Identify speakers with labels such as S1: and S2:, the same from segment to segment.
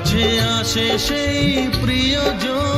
S1: কাছে আসে সেই প্রিয়জন।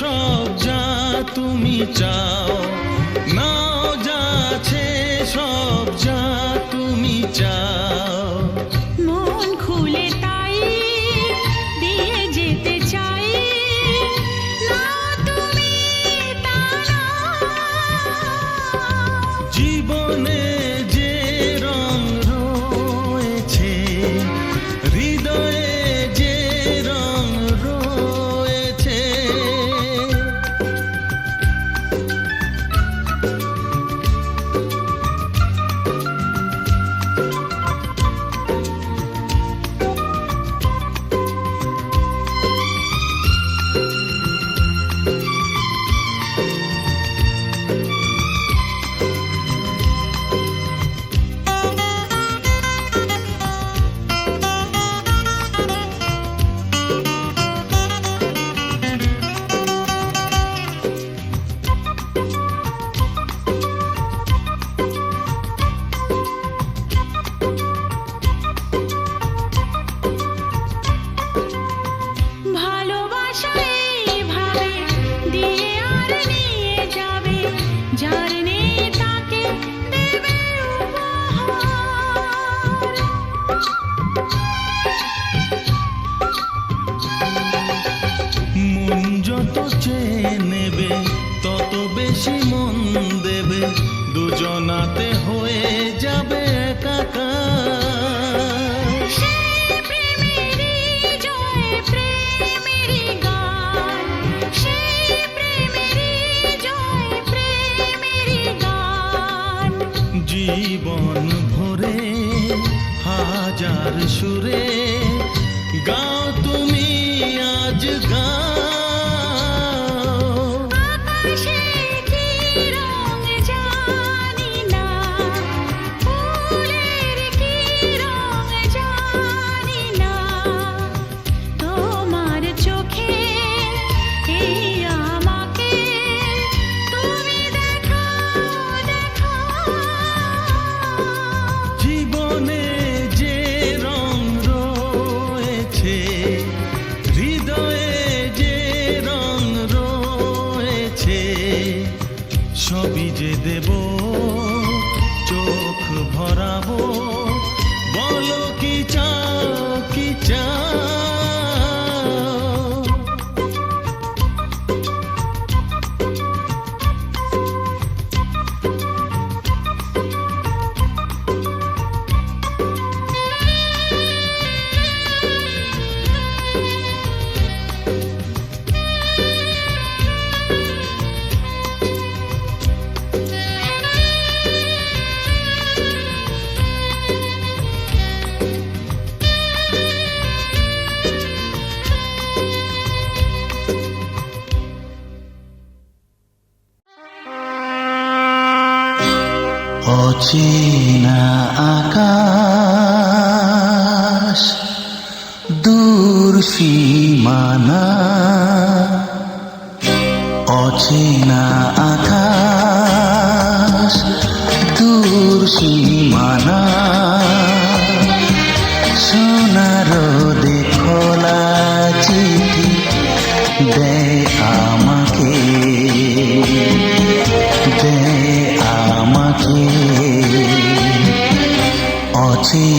S2: সব
S1: যা তুমি চাও
S2: না
S1: जा সুরে
S3: দূর সীমানা অচেনা আকাশ দূর সীমানা। সোনার দেখলা চিঠি দে আমাকে দে আমাকে। অচেনা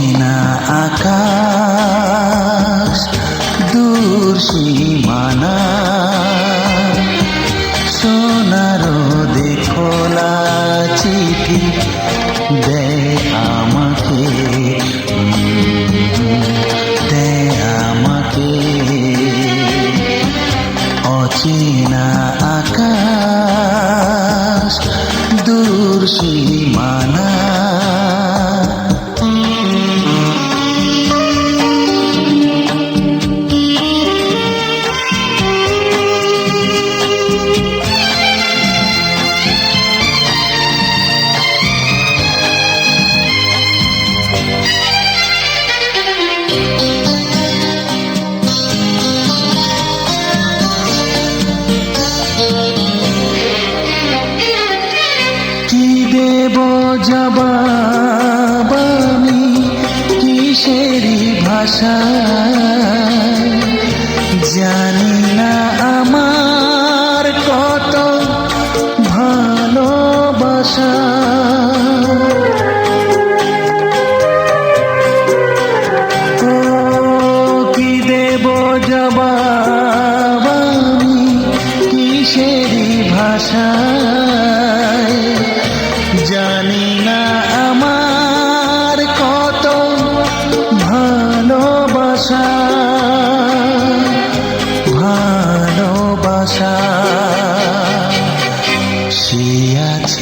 S3: দেব জবাব আমি কিসের ভাষা জান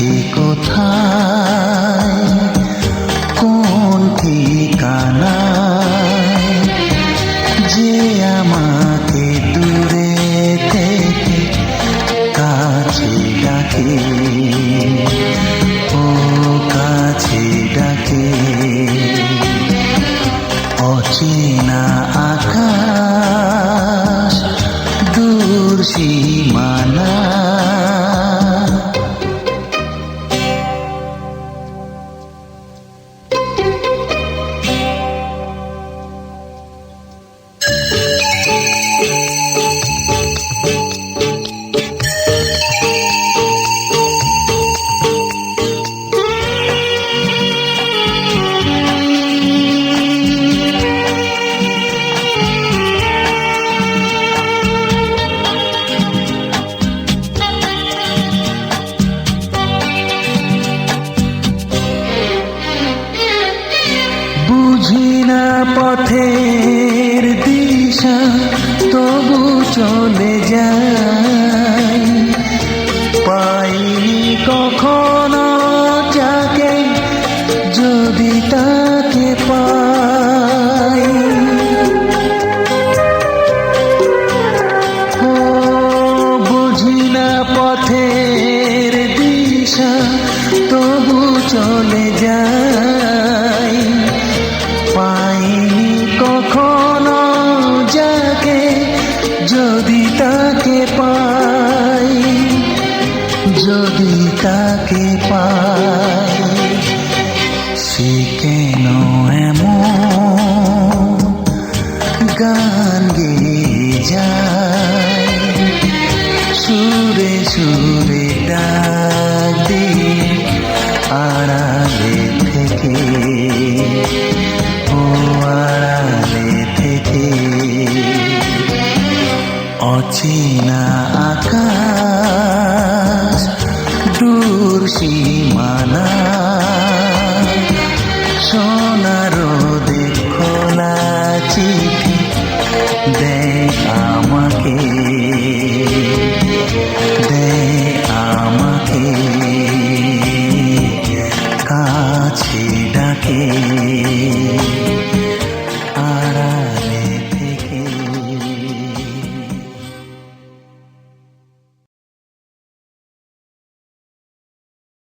S3: কি পথের দিশা তবু চলে যদি তাকে পা